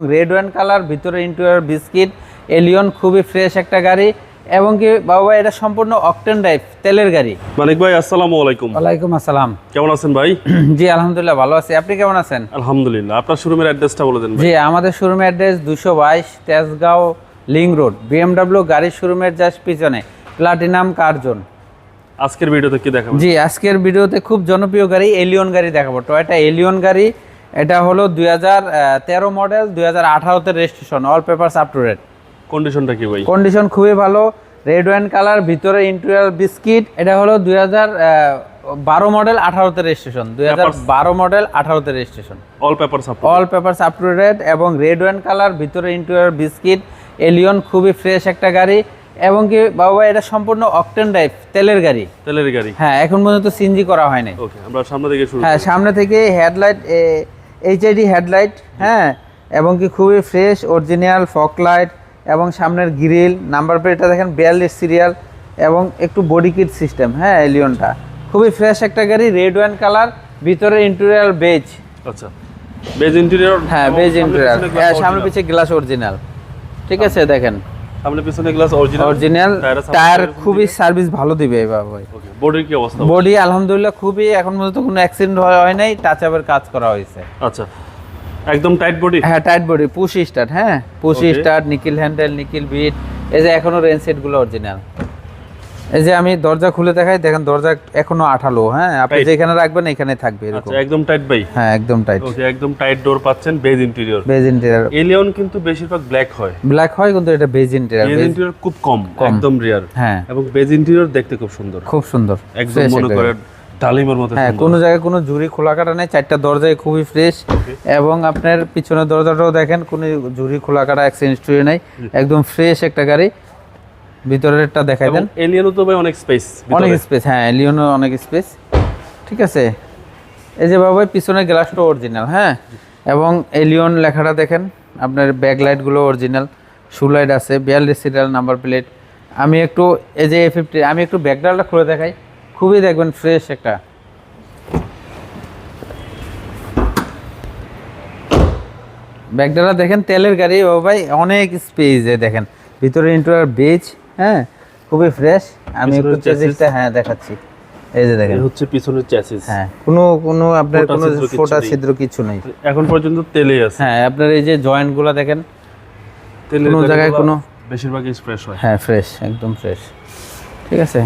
Red wine colour ভিতরে interior biscuit Allion খুবই fresh একটা গাড়ি এবং কি বাবা এটা সম্পূর্ণ অকটেন ড্রাইভ তেলের গাড়ি। মানিক ভাই আসসালামু আলাইকুম। ওয়ালাইকুম আসসালাম। কেমন আছেন ভাই? জি আলহামদুলিল্লাহ ভালো আছি। আপনি কেমন আছেন? আলহামদুলিল্লাহ। আপনার শোরুমের অ্যাড্রেসটা বলে দেন ভাই। জি আমাদের শোরুম অ্যাড্রেস দুশো বাইশ তেজগাঁও লিং রোড বিএমডাব্লিউ গাড়ির শোরুমের জাস্ট পিছনে প্লাটিনাম কার্জন আজকের ভিডিওতে কি দেখাবেন? জি আজকের ভিডিওতে খুব জনপ্রিয় গাড়ি এলিয়ন গাড়ি দেখাবো। টয়টা এলিয়ন গাড়ি এটা হলো দুই হাজার তেরো মডেল দুই হাজার আঠারোতে registration all paper up to date কন্ডিশনটা কি ভাই? কন্ডিশন খুবই ভালো রেড ওয়াইন কালার ভিতরে ইন্টেরিয়ার বিস্কিট এটা হলো দুই হাজার বারো মডেল আঠারোতে রেজিস্ট্রেশন দুই হাজার বারো মডেল আঠারোতে registration all paper all papers up to date এবং রেড ওয়াইন কালার ভিতরে ইন্টেরিয়ার বিস্কিট এলিয়ন খুবই ফ্রেশ একটা গাড়ি এবং কি বাবা এটা সম্পূর্ণ অকটেন ড্রাইভ তেলের গাড়ি। তেলের গাড়ি। হ্যাঁ এখন পর্যন্ত সিনজি করা হয়নি ওকে আমরা সামনে থেকে শুরু হ্যাঁ সামনে থেকে হেডলাইট এইচআইডি হেডলাইট হ্যাঁ এবং কি খুবই ফ্রেশ অরিজিনাল ফক লাইট এবং সামনের গ্রিল নাম্বার প্লেটটা দেখেন বিয়াল্লিশ সিরিয়াল এবং একটু বডি কিট সিস্টেম হ্যাঁ এলিয়নটা খুবই ফ্রেশ একটা গাড়ি রেড ওয়ান কালার ভিতরে ইন্টেরিয়াল বেজ আচ্ছা। বেজ ইন্টেরিয়র হ্যাঁ বেজ ইন্টেরিয়াল হ্যাঁ সামনে পিছিয়ে গ্লাস অরিজিনাল ঠিক আছে দেখেন। সামনে পিছনে গ্লাস অরিজিনাল অরিজিনাল টায়ার খুবই সার্ভিস ভালো দিবে এবার ভাই। ওকে বডির কি অবস্থা? বডি আলহামদুলিল্লাহ খুবই এখন পর্যন্ত কোনো অ্যাক্সিডেন্ট হয় নাই টাচ আপের কাজ করা হয়েছে। আচ্ছা একদম টাইট বডি হ্যাঁ টাইট বডি পুশ স্টার্ট হ্যাঁ? Push start nickel handle nickel bit এই যে এখনও রেন সেটগুলো অরিজিনাল এই যে আমি দরজা খুলে দেখাই দেখেন দরজা এখনও আঠালো হ্যাঁ? আপনি যেখানে রাখবেন এখানে থাকবে এরকম। আচ্ছা একদম টাইট ভাই। হ্যাঁ একদম টাইট ওকে একদম টাইট ডোর পাচ্ছেন beige interior beige interior Allion কিন্তু বেশিরভাগ ব্ল্যাক হয়। ব্ল্যাক হয় কিন্তু এটা বেজ ইন্টেরিয়ার বেজ ইন্টেরিয়র খুব কম একদম রিয়ার হ্যাঁ। এবং বেজ ইন্টেরিয়র দেখতে খুব সুন্দর। খুব সুন্দর। একদম মনে একটা করেন ডালিমের মতো হ্যাঁ। কোনো জায়গায় কোনো ঝুড়ি খোলা কাটা নেই চারটা দরজায় খুবই ফ্রেশ এবং আপনার পিছনের দরজাটাও দেখেন কোনো ঝুড়ি খোলা কাটা অ্যাক্সিডেন্ট নাই। একদম ফ্রেশ একটা গাড়ি। ভিতরেরটা দেখাই দেন। এলিয়নও তো ভাই অনেক স্পেস অনেক স্পেস হ্যাঁ লিওনও অনেক স্পেস ঠিক আছে? এই যে বাবা পিছনের গ্লাসটা অরিজিনাল হ্যাঁ? এবং এলিয়ন লেখাটা দেখেন আপনার ব্যাক লাইটগুলো অরিজিনাল শু লাইট আছে বিয়াল্লিশ সিরিয়াল নাম্বার প্লেট আমি একটু এই যে এ ফিফটি আমি একটু ব্যাকডালটা খুলে দেখাই। খুবই দেখবেন ফ্রেশ একটা। ব্যাকডালা দেখেন তেলের গাড়ি ও ভাই অনেক স্পেসে দেখেন। ভিতরে ইন্টার বেজ হ্যাঁ খুবই ফ্রেশ আমি একটু চেসিসটা হ্যাঁ দেখাচ্ছি। এই যে দেখেন। হচ্ছে পিছনের চ্যাসিস হ্যাঁ কোনো কোনো আপনার কোনো ফোটা ছিদ্র কিছু নেই। এখন পর্যন্ত তেলেই আছে। হ্যাঁ আপনার এই যে জয়েন্টগুলো দেখেন তেলের কোনো জায়গায় কোনো বেশিরভাগই ফ্রেশ হয়। হ্যাঁ ফ্রেশ একদম ফ্রেশ ঠিক আছে?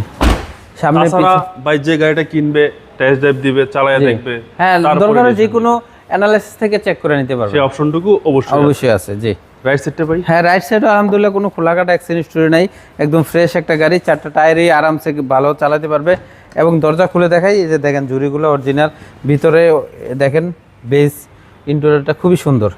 সামনে তাছাড়া পিছে- ভাই যে গাড়িটা কিনবে টেস্ট ড্রাইভ দিবে চালায়া দেখবে হ্যাঁ দরকার যে কোনো অ্যানালাইসিস থেকে চেক করে নিতে পারবে সেই অপশনটুকু অবশ্যই অবশ্যই আছে জি। রাইট সাইডটা ভাই? হ্যাঁ রাইট সাইডে আলহামদুলিল্লাহ কোনো খোলাকাটা অ্যাক্সিডেন্ট স্টোরি নাই। একদম ফ্রেশ একটা গাড়ি চারটা টায়ারই আরামসে ভালো চালাতে পারবে। এবং দরজা খুলে দেখাই এই যে দেখেন জুড়িগুলো অরিজিনাল ভিতরে দেখেন বেস ইন্টেরিয়রটা খুবই সুন্দর।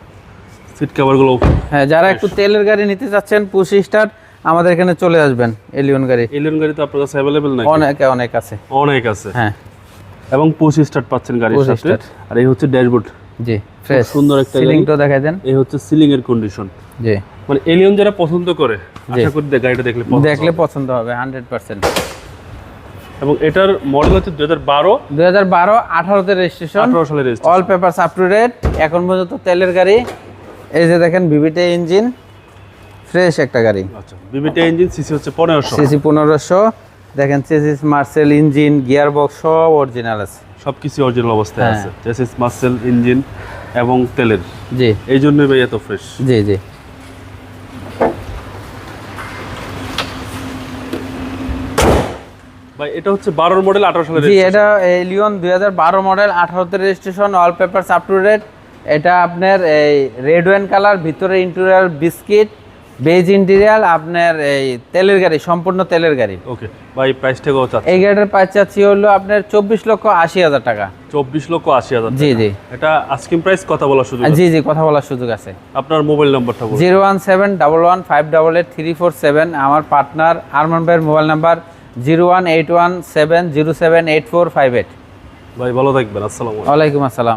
সিট কভারগুলো হ্যাঁ যারা একটু তেলের গাড়ি নিতে চাচ্ছেন পুশি স্টার্ট আমাদের এখানে চলে আসবেন এলিয়ন গাড়ি। এলিয়ন গাড়ি তো আপনার কাছে অ্যাভেলেবেল নাই অনেক অনেক আছে। অনেক আছে। হ্যাঁ। এবং পুশ স্টার্ট পাচ্ছেন গাড়ির সাথে। আর এই হচ্ছে ড্যাশবোর্ড জি ফ্রেশ সুন্দর একটা। সিলিংটা দেখাই দেন। এই হচ্ছে সিলিং এর কন্ডিশন জি। মানে এলিয়ন যারা পছন্দ করে আশা করি গাড়িটা দেখলে দেখলে পছন্দ হবে হান্ড্রেড পার্সেন্ট এবং এটার মডেল হচ্ছে দুই হাজার বারো। দুই হাজার বারো আঠারোতে রেজিস্ট্রেশন আঠারো registration all papers up to date এখন পর্যন্ত তেলের গাড়ি। এই যে দেখেন বিবিটে ইঞ্জিন ফ্রেশ একটা গাড়ি। আচ্ছা বিবিটি ইঞ্জিন সিসি হচ্ছে পনেরোশো। সিসি পনেরোশো। দেখেন চেসিস মার্সেল ইঞ্জিন গিয়ার বক্স সব অরিজিনাল আছে। সব কিছু অরিজিনাল অবস্থায় হ্যাঁ। আছে। চেসিস মার্সেল ইঞ্জিন এবং তেলের। জি। এই জন্যই ভাই এত ফ্রেশ জি জি। ভাই এটা হচ্ছে বারোর মডেল সালের জি এটা এলিয়ন মডেল আঠারোতে registration all papers up to date এটা আপনার এই রেড ওয়াইন কালার ভিতরে ইন্টেরিয়ার বিস্কিট বেজ ইন্টেরিয়াল আপনার এই তেলের গাড়ি সম্পূর্ণ তেলের গাড়ি। ওকে ভাই প্রাইস টাকাও চাচ্ছে এই গাড়ির প্রাইস চাচ্ছি হলো আপনার চব্বিশ লক্ষ আশি হাজার টাকা। চব্বিশ লক্ষ আশি হাজার জি জি। এটা আস্কিং প্রাইস কথা বলার সুযোগ আছে। জি জি কথা বলার সুযোগ আছে। আপনার মোবাইল নাম্বারটা বলুন। Zero one seven double one five double eight three four seven আমার পার্টনার আরমান ভাইয়ের mobile number zero one eight one seven zero seven eight four five eight. ভাই ভালো থাকবেন আসসালামু আলাইকুম। ওয়ালাইকুম আসসালাম।